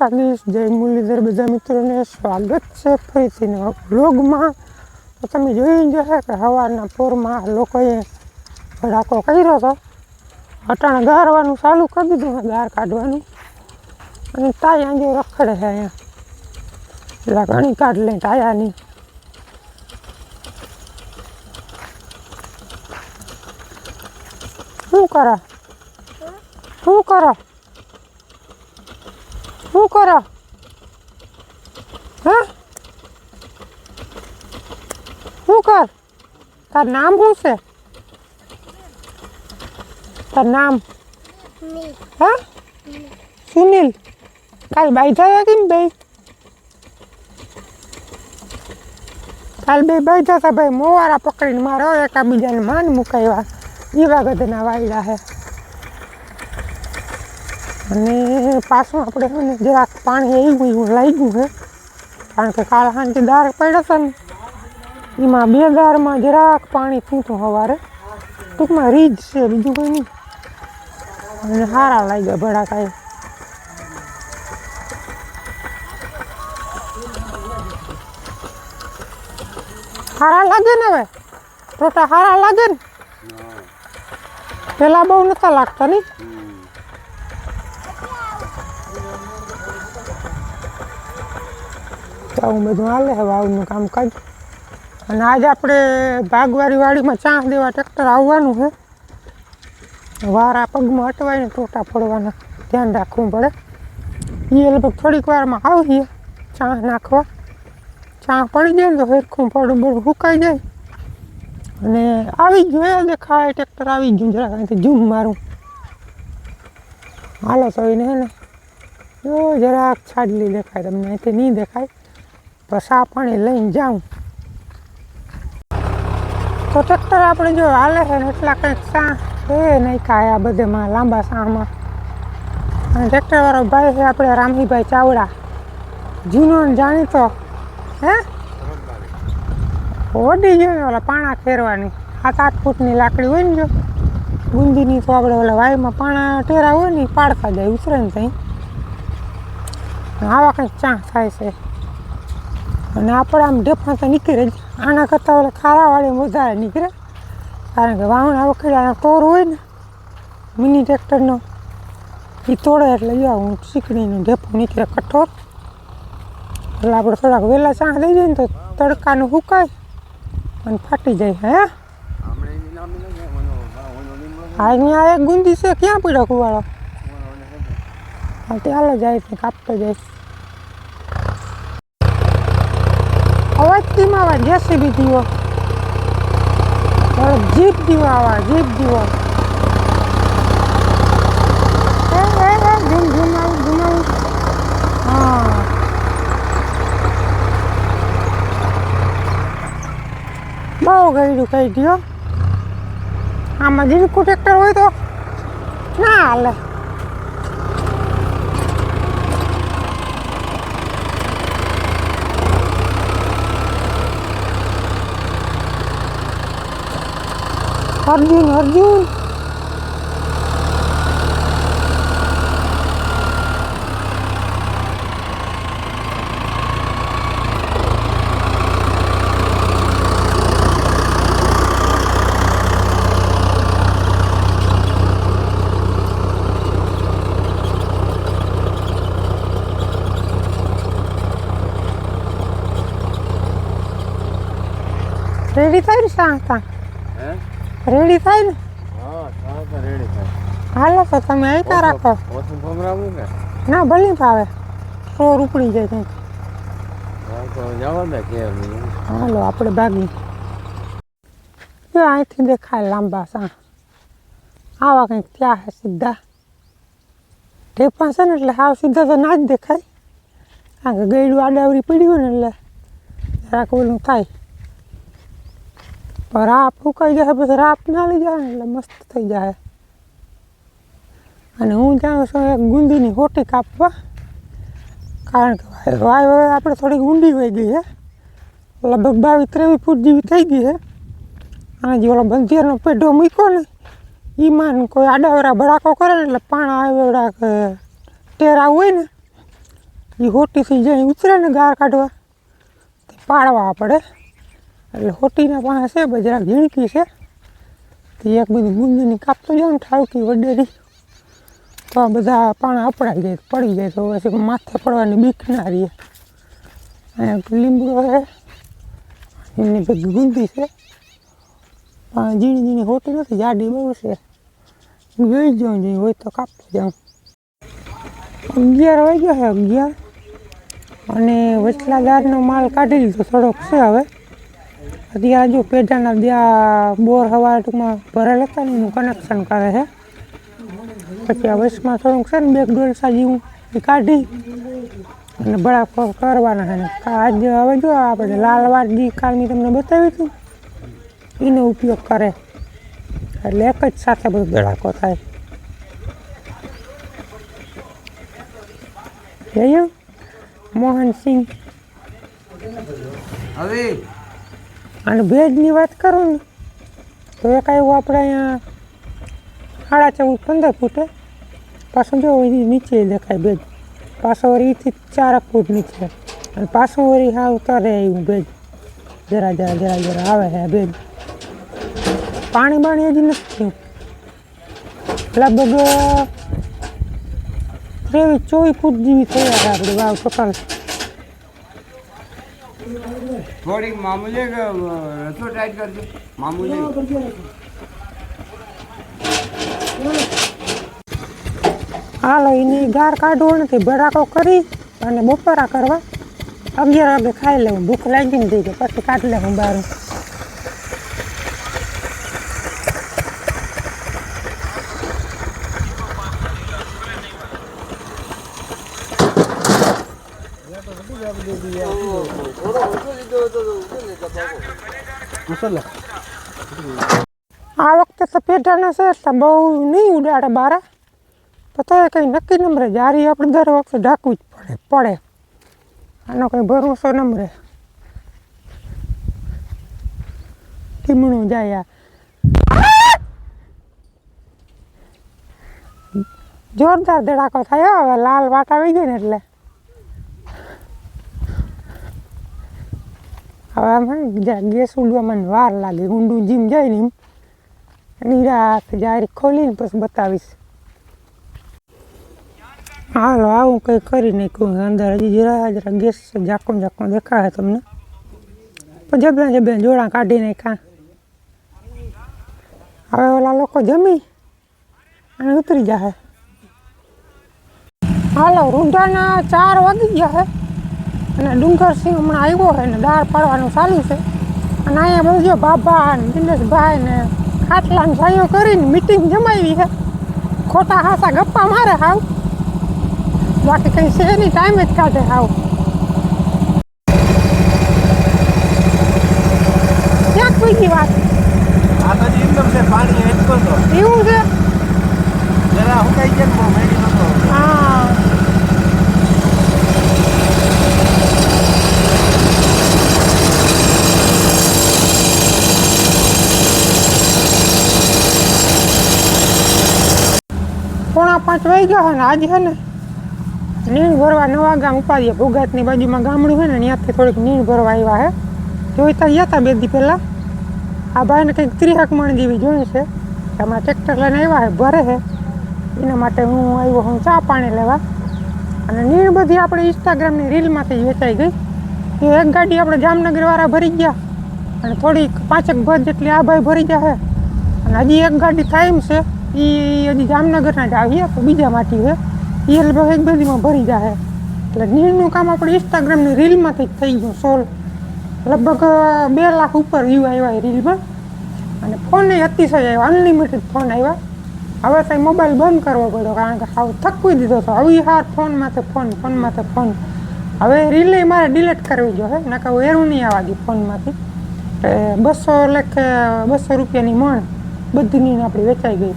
દ્વારકાધીશ જય મુરલીધર, બધા મિત્રોને સ્વાગત છે ફરીથી નવા બ્લોગમાં તો તમે જોઈ જ કે સવારના પોરમાં લોકોએ ભડાકો કર્યો હતો અટાણે ગારવાનું ચાલુ કરી દીધું ગાર કાઢવાનું. અને તાયા જો રખડે છે અહીંયા. એટલે ઘણી કાઢ લે તાયાની. શું કરો? શું કરો? શું કરો? હા? શું કર? તાર નામ શું છે? તાર નામ? હા? સુનિલ. કાલ બાઈ થયા કે ભાઈ કાલ બે બાઈ થતા ભાઈ મોવારા પકડીને મારો એકાબીજાને માન મુકાવ્યા. એવા ગધના વાયડા છે અને પાછું આપણે જરાક પાણી આવ્યું એવું લાગ્યું છે. કારણ કે કાલ સાંજે દાર પડ્યો છે ને એમાં બે દારમાં જરાક પાણી થયું સવારે ટૂંકમાં રીજ છે બીજું કંઈ નહીં. અને સારા લાગ્યા ભડાકા એ સારા લાગે ને હવે? ટોટા સારા લાગે ને. પેલા બહુ નતા લાગતા નહીં? તો આવું બધું હાલે હવે આવનું કામકાજ અને આજે આપણે ભાગવારી વાડીમાં ચાંસ દેવા ટ્રેક્ટર આવવાનું છે. વારા પગમાં અટવાઈને ટોટા પડવાના ધ્યાન રાખવું પડે. એ લગભગ થોડીક વારમાં આવીએ ચા નાખવા. ચા પડી જાય ને તો હરખું પડું બધું સુકાઈ જાય. અને આવી જોયા દેખાય ટ્રેક્ટર આવી ગયું જરાક અહીંથી ઝૂમ મારું. હાલો તો એને હે ને. જો જરાક છાડલી દેખાય તમને, અહીંથી નહીં દેખાય. આ પાણી લઈને જાઉં. તો ટ્રેક્ટર આપણે જો હાલે છે ને એટલા કંઈક સા છે નહીં કાંઈ આ બધેમાં લાંબા સામાં અને ટ્રેક્ટરવાળો ભાઈ છે આપણે રામજીભાઈ ચાવડા. જૂનો જાણીતો, હે? ઓડી ગયો ને ઓલા પાણા ખેરવાની સાત આઠ ફૂટની લાકડી હોય ને જો, બુંદીની તો આપણે ઓલા વાયમાં પાણા ટેરા હોય ને પાડતા જાય, ઉતરે ને ત્યાં આવા કંઈક ચાંસ થાય છે. અને આપણે આમ ઢેફા તો નીકળે જ આના કરતાં ઓલા ખારાવાળી વધારે નીકળે. કારણ કે વાવણા વખતે ટોર હોય ને, મિની ટ્રેક્ટરનો એ તોડે એટલે જો હું શીકડીનું ઢેફું નીકળે કઠોર. એટલે આપણે થોડાક વહેલા ચાણા દઈ દઈએ ને તો તડકાનું સુકાય અને ફાટી જાય હે. હા અહીંયા એક ગુંદી છે, ક્યાં પડ્યો કુવાળો? હા તે હાલો જાય કાપતો જાય અવાજ કેમ આવા જેસીબી દીવો. જીપ દીવો આવા જીપ દીવો. બહુ ગયું કહી દો આમાં જીનકુ ટ્રેક્ટર હોય તો? ના હાલે. અર્જુન અર્જુન રેડી થાય ને સાંતા હે? રેડી થાય ને? હા, રેડી થાય. હાલો તો તમે આવતા રાખો. ભમરાવું ના? ભલે ભાવે. ચોર ઉપડી જાય કંઈક. હાલો આપણે ભાગી જો અહીંથી દેખાય લાંબા સા. આવા કંઈક ત્યાં હે સીધા. ઢેપા છે ને એટલે હાવ સીધા તો ના જ દેખાય. કારણ કે ગયડું આડાવરી પડ્યું ને એટલે જરાક ઓલું થાય. પણ રાપ ઉકાઈ જાય પછી રાપ ના લઈ જાય એટલે મસ્ત થઈ જાય અને હું જાઉં છું એક ગુંદીની હોટી કાપવા, કારણ કે વાય હવે આપણે થોડીક ઊંડી હોઈ ગઈ છે લગભગ બાવીસ ત્રેવીસ ફૂટ જેવી થઈ ગઈ છે અને જે ઓલો બંધિયારનો પેઢો મૂક્યો ને એમાં કોઈ આડાવરા ભડાકો કરે ને, એટલે પાણા આવેડા કે ટેરા હોય ને, એ હોટીથી જઈ ઉતરે ને ગાર કાઢવા. પાડવા પડે. એટલે હોટીના પાસે છે બજરા ઝીણકી છે. તે એક બધી ગુંદીની કાપતો જાઉં ને ઠાવકી વડેરી તો આ બધા પાણા અપડાઈ જાય, પડી જાય, તો પછી માથે પડવાની બીક ના રહીએ અહીંયા લીમડો છે, એની બધી ગુંદી છે. પણ ઝીણી ઝીણી હોટી નથી, જાડી બહુ છે. જોઈ જાઉં જોઈએ હોય તો કાપતો જાઉં. અગિયાર વાગ્યા છે અગિયાર. અને વચલાદારનો માલ કાઢી લીધો, થોડોક છે હવે. અત્યારે જો પેઢાના ત્યાં બોર હવા ટૂંકમાં ભરેલ હતા ને એનું કનેક્શન કરે છે. પછી આ વર્ષમાં થોડુંક છે ને બે ડોલસા જેવું એ કાઢી અને બળા કરવાના છે ને. આજ હવે જો આપણે લાલવાડ જે કાલની તમને બતાવી હતું, એનો ઉપયોગ કરે. એટલે એક જ સાથે બધો ધડાકો થાય. જોયું મોહનસિંહ. હવે અને ભેજની વાત કરું ને, તો એક આવ્યું આપણે અહીંયા સાડા ચૌદ, પંદર ફૂટે પાછું જો નીચે દેખાય ભેજ. પાછો ચાર ચારક ફૂટ નીચે. અને પાછું વળી હા ઉતારે એવું ભેજ. જરા જરા જરા જરા આવે છે ભેજ. પાણી બાણી હજી નથી થયું. લગભગ ત્રેવીસ, ચોવીસ ફૂટ જેવી થયા હતા આપણે વાવ ટોટલ. થોડીક મામૂલી રસો ટાઈટ કરજો. મામૂલી. હાલો એની ગાર કાઢવો નથી ભડાકો કરી અને બપોરા કરવા. અગિયાર વાગે ખાઈ લેવું. ભૂખ લાગી ને થઈ ગઈ. પછી કાઢી લેવું બહાર. આ વખતે પેઢાના છે એટલે બહુ નહીં ઉડાડે બારે. પણ તો કંઈ નક્કી નંબરે જારી આપણે દર વખતે ઢાંકવું જ પડે પડે. આનો કંઈ ભરોસો નંબરે ટીમણું જાય આ. જોરદાર ધડાકો થયો. હવે લાલ વાટ આવી ગઈ ને એટલે. હવે આમ ને ગેસ ઉડવામાં વાર લાગે. ઊંડું જીમ જાય ને એમ. નિરાશ જાહેર ખોલીને પછી બતાવીશ. હાલો, આવું કંઈ કરી નાખ્યું અંદર હજી જરા જરા ગેસ ઝાંકો ઝાંકો દેખાય તમને. પણ જબ્યા જબ્યા જોડા કાઢી નાખ્યા. હવે ઓલા લોકો જમી અને ઉતરી જાય હાલો, રૂંઢાના ચાર વાગી ગયા અને ડુંગરસિંહ હમણાં આવ્યો છે ને દાળ પાડવાનું ચાલુ છે. અને અહીંયા બહુ જો બાબા ને દિનેશભાઈ ને ખાટલા ને ભાઈઓ કરીને મિટિંગ જમાવી છે. ખોટા હાસા ગપ્પા મારે હાવ. બાકી કંઈ છે નહીં ટાઈમ જ કાઢે હાવ. ક્યાંક બીજી વાત? એવું છે? જરા હું કઈ કેમ મેડી નતો હા પોણા પાંચ વાગી ગયા હોય ને આજે છે ને, નીણ ભરવા નવા ગામ ઉપાડીએ. ભોગાતની બાજુમાં ગામડું હોય ને, ત્યાંથી થોડીક નીણ ભરવા આવ્યા હે. જોઈતા ગયા હતા બે દી પહેલાં. આ ભાઈને કંઈક ત્રીસક મણ જેવી જોઈ છે. એમાં ટ્રેક્ટર લઈને આવ્યા હે, ભરે છે એના માટે હું આવ્યો હું ચા પાણી લેવા. અને નીણ બધી આપણે ઇન્સ્ટાગ્રામની રીલમાંથી વેચાઈ ગઈ. એ એક ગાડી આપણે જામનગરવાળા ભરી ગયા. અને થોડીક પાંચેક ભર જેટલી આ ભાઈ ભરી ગયા હે. અને હજી એક ગાડી ટાઈમ છે. એ હજી જામનગરના આવીએ તો બીજા માટી છે એ લગભગ એક બધીમાં ભરી જાય એટલે નીરનું કામ આપણે ઇન્સ્ટાગ્રામની રીલમાંથી જ થઈ ગયું, સોલ. લગભગ બે લાખ ઉપર વ્યૂ આવ્યા એ રીલમાં. અને ફોન અતિશય આવ્યા અનલિમિટેડ ફોન આવ્યા. હવે તો મોબાઈલ બંધ કરવો પડ્યો, કારણ કે હાવ થકવી દીધો હતો. આવી હાર ફોનમાંથી ફોન ફોનમાંથી ફોન હવે રીલે મારે ડિલીટ કરવી જોઈએ નકર એરું નહીં આવવા દે ફોનમાંથી બસો લેખે બસો રૂપિયાની મણ બધીની આપણી વેચાઈ ગઈ.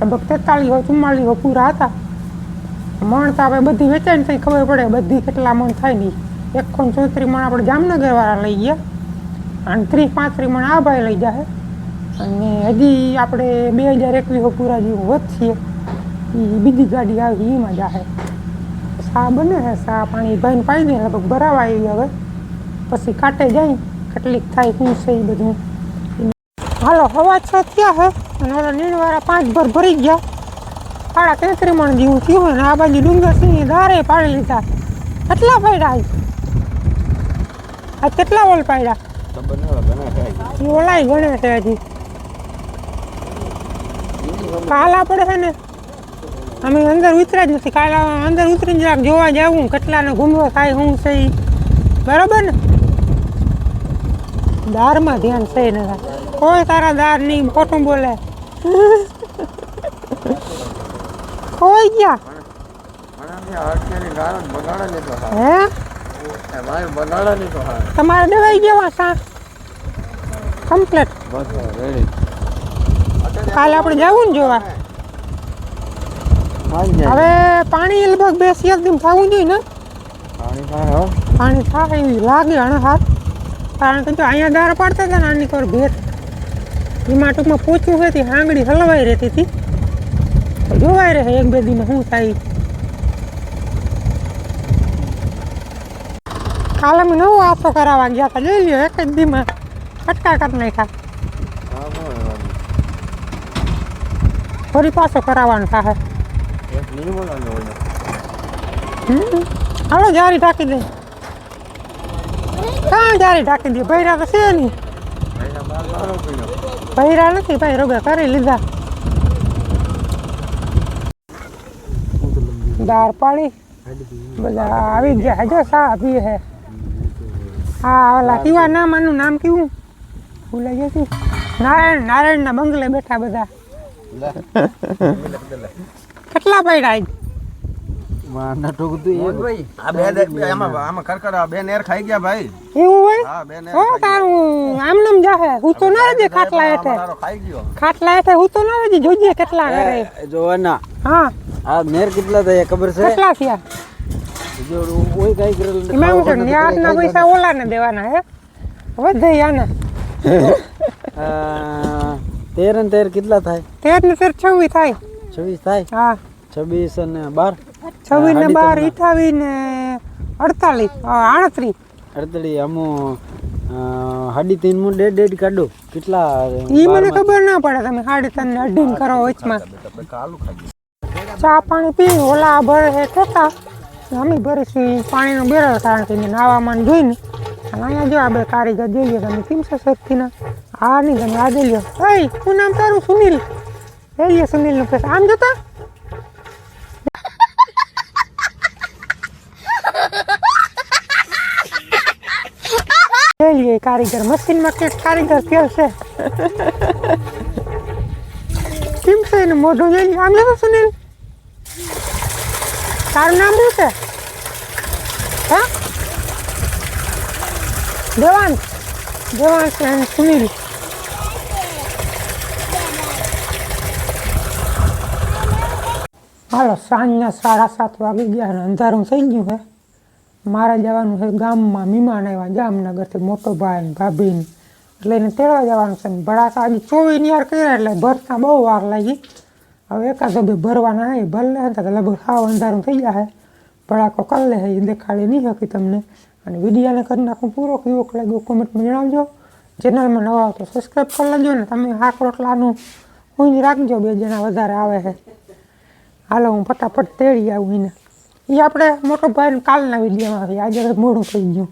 લગભગ તેતાલીસો હોય પૂરા હતા. મણ તો આપણે બધી વેચાઈ થઈ ખબર પડે, બધી કેટલા મણ થાય નહીં એકસો ચોત્રી મણ આપણે જામનગરવાળા લઈ ગયા. અને ત્રીસ પાંત્રીસ મણ આ ભાઈ લઈ જાય અને હજી આપણે બે હજાર એકવીસો પૂરા જેવું વધશે. એ બીજી ગાડી આવી એમાં જાહે સા બને છે, સા પાણી ભાઈને પાઈ દે, લગભગ ભરાવા આવી હવે. પછી કાંટે જાય, કેટલીક થાય, શું છે એ બધું. હાલો હવા છ થયા હે અને ઓલા નીણવાળા પાંચ ભર ભરી ગયા. સાડા તેત્રી મણ જેવું થયું હોય ને આ બાજુ ડુંગર સિંહ દારે પાડી લીધા. કેટલા પાડ્યા આજ કેટલા ઓલ પાડ્યા એ ઓલાય ગણે છે હજી. કાલ આપણે છે ને અમે અંદર ઉતર્યા જ નથી કાલ અંદર ઉતરીને જરાક જોવા જાવું કેટલાને ઘૂમવો થાય શું છે. બરાબર ને? દારમાં ધ્યાન છે ને કોઈ તારા દાર નહીં ખોટું બોલે. કોઈ ગયા. હે? તમારે દવાઈ ગયા સા કમ્પ્લેટ કાલે આપણે જવું ને જોવા? હવે પાણી લગભગ બે એકદમ દિન થવું જોઈએ ને? પાણી થાય એવી લાગે અને હાથ કારણ કે જો અહીંયા દાર પાડતા હતા ને આની પર ભેટ એમાં ટૂંકમાં પોચું હતી આંગળી હલવાઈ રહેતી હતી. જોવાય રહે એક બે દીમાં શું થાય. કાલે મેં નવો આસો કરાવવા ગયા હતા. લઈ લ્યો એક જ દીમાં કટકા કરી નાખ્યા. ફરી પાછો કરાવવાનો થાય. હાલો જારી ઢાંકી દે. કાં જારી ઢાંકી દે ભૈરા તો છે નહીં. ભૈરા નથી ભાઈ રોગા કરી લીધા. દાર પાડી. બધા આવી ગયા. હજો સા પીએ હે. હા ઓલા કેવા નામ આનું નામ કેવું ભૂલાઈ ગયા છું નારાયણ નારાયણના બંગલે બેઠા બધા. કેટલા બે આમાં આમાં ખરખર બે નેર ખાઈ ગયા ભાઈ. એવું હોય? હા બે નેર હો તારું આમ નામ જાહે. હું તો ના રહેજે ખાટલા હેઠે. ખાઈ ગયો. ખાટલા હેઠે હું તો ના રહેજે જોજે કેટલા કરે. જોવાના હા. આ નેર કેટલા થયા ખબર છે? કેટલા થયા? જો ઓય કઈ પૈસા ઓલાને દેવાના હે? વધે આના તેર ને તેર કેટલા થાય? તેર ને તેર છવ્વીસ થાય. છવ્વીસ થાય? હા. છવ્વીસ અને બાર? છવ્વીસ ને બાર અઠાવીસ ને અડતાલીસ આડત્રીસ અડતાલીસ અમુ હાડી ત્રણમાં ડેડ ડેડ કાઢો. કેટલા એ મને ખબર ના પડે તમે સાડી ત્રણ ને અઢી કરો વચમાં ચા પાણી પી ઓલા ભરે છે ઠોકા અમે ભરીશું પાણીનો બેરો કારણ કે નાવામાં ને જોઈને. અને અહીંયા જો આ બે કારીગર જોઈએ તમે કેમ છે સરખીના આ નહીં તમે આ જોઈ લો એ શું નામ તારું? સુનિલ. લઈએ સુનિલનું પૈસા આમ જતા લઈ લઈએ કારીગર મશીનમાં કે કારીગર કેલ છે. કેમ છે એનું મોઢું જોઈ. આમ જતો સુનિલ. તારું નામ શું છે? હા? દેવાન દેવાન છે અને સુનિલ. હાલો, સાંજના સાડા સાત વાગી ગયા અંધારું થઈ ગયું છે મારે જવાનું છે ગામમાં મહેમાન આવ્યા જામનગરથી મોટો ભાઈ ભાભીને. એટલે એને તેડવા જવાનું છે. ભડાકા આજે ચોવીસ યાર કર્યા એટલે ભરતા બહુ વાર લાગી. હવે એકાદો બે ભરવાના હે ભરલે હતા લગભગ સાવ અંધારું થઈ જાય ભડાકો કરી લે એ દેખાડી નહીં શકી તમને. અને વિડીયાને કરી નાખું પૂરો કેવો લાગ્યો કોમેન્ટમાં જણાવજો. ચેનલમાં નવા હો તો સબસ્ક્રાઈબ કરી લેજો ને. તમે હાક રોટલાનું ઊંઘ રાખજો, બે જણા વધારે આવે છે. હાલો, હું ફટાફટ તેડી આવું એને એ આપણે મોટો ભાઈ કાલના વિડીયોમાં આવી. આજે મોડું થઈ ગયું.